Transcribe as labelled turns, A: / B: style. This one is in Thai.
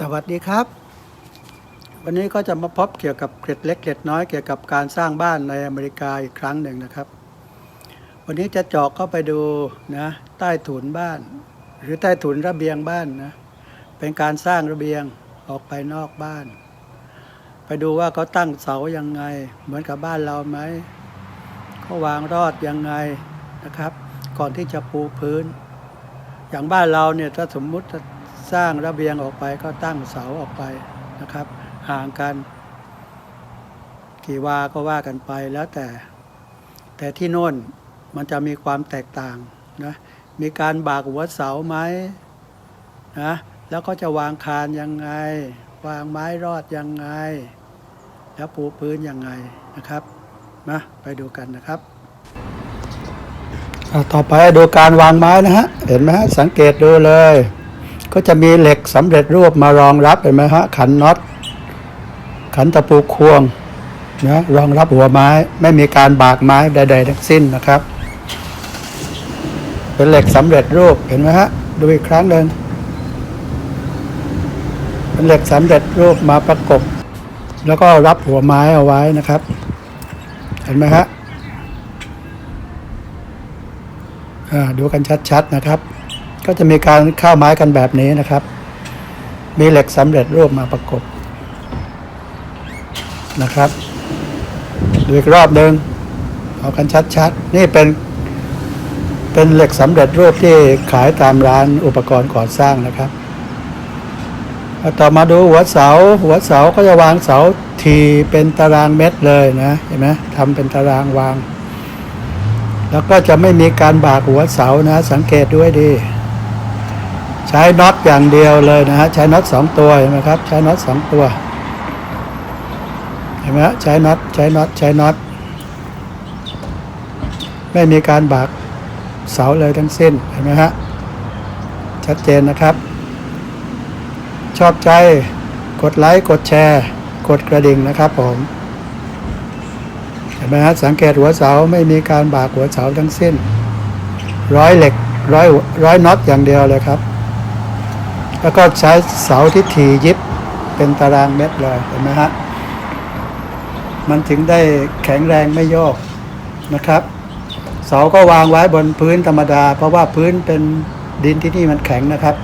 A: สวัสดีครับ วันนี้ก็จะมาพบเกี่ยวกับเกร็ดเล็กเกร็ดน้อยเกี่ยวกับการสร้างบ้านในอเมริกาอีกครั้งหนึ่งนะครับ วันนี้จะเจาะเข้าไปดูนะใต้ถุนบ้าน หรือใต้ถุนระเบียงบ้านนะเป็นการสร้างระเบียงออกไปนอกบ้าน ไปดูว่าเขาตั้งเสายังไง เหมือนกับบ้านเราไหมเขาวางรอดยังไงนะครับ ก่อนที่จะปูพื้น อย่างบ้านเราเนี่ยถ้าสมมุติ สร้างระเบียงออกไปก็ตั้งเสาออกไปนะครับ ห่างกัน กี่วาก็ว่ากันไปแล้วแต่ แต่ที่โน่นมันจะมีความแตกต่างนะมีการบากหัวเสาไหมนะแล้วก็จะวางคานยังไง วางไม้รอดยังไง แล้วปูพื้นยังไงนะครับนะไปดูกันนะครับต่อไปดูการวางไม้นะฮะ เห็นไหมฮะ สังเกตดูเลย ก็จะมีเหล็กสำเร็จรูปมารองรับเห็นไหมฮะขันน็อตขันตะปูควงนะรองรับหัวไม้ ไม่มีการบากไม้ใด ๆ ทั้งสิ้นนะครับ เป็นเหล็กสำเร็จรูปเห็นไหมฮะดูอีกครั้งหนึ่งเป็นเหล็กสำเร็จรูปมาประกบ แล้วก็รับหัวไม้เอาไว้นะครับ เห็นไหมฮะดูกันชัดๆนะครับ ก็จะมีการเข้าไม้กันแบบนี้นะครับ มีเหล็กสำเร็จรูปมาประกบนะครับดูอีกรอบหนึ่งเอากันชัดๆ นี่เป็น เป็นเหล็กสำเร็จรูปที่ขายตามร้านอุปกรณ์ก่อสร้างนะครับต่อมาดูหัวเสา หัวเสาก็จะวางเสาทีเป็นตารางเมตรเลยนะเห็นไหมทำเป็นตารางวาง แล้วก็จะไม่มีการบากหัวเสานะ สังเกตด้วยดี ใช้น็อตอย่างเดียวเลยนะฮะใช้น็อตสองตัวเห็นไหมครับ ใช้น็อตสองตัวเห็นไหมฮะใช้น็อตใช้น็อตใช้น็อตไม่มีการบากเสาเลยทั้งสิ้นเห็นไหมฮะชัดเจนนะครับ ชอบใจกดไลค์กดแชร์ กดกระดิ่งนะครับผมเห็นไหมฮะสังเกตหัวเสาไม่มีการบากหัวเสาทั้งสิ้น ร้อยเหล็กร้อยร้อยน็อตอย่างเดียวเลยครับ แล้วก็ใช้เสาที่ถียิบเป็นตารางเมตรเลยเห็นไหมฮะ มันถึงได้แข็งแรงไม่โยกนะครับ เสาก็วางไว้บนพื้นธรรมดา เพราะว่าพื้นเป็นดินที่นี่มันแข็งนะครับ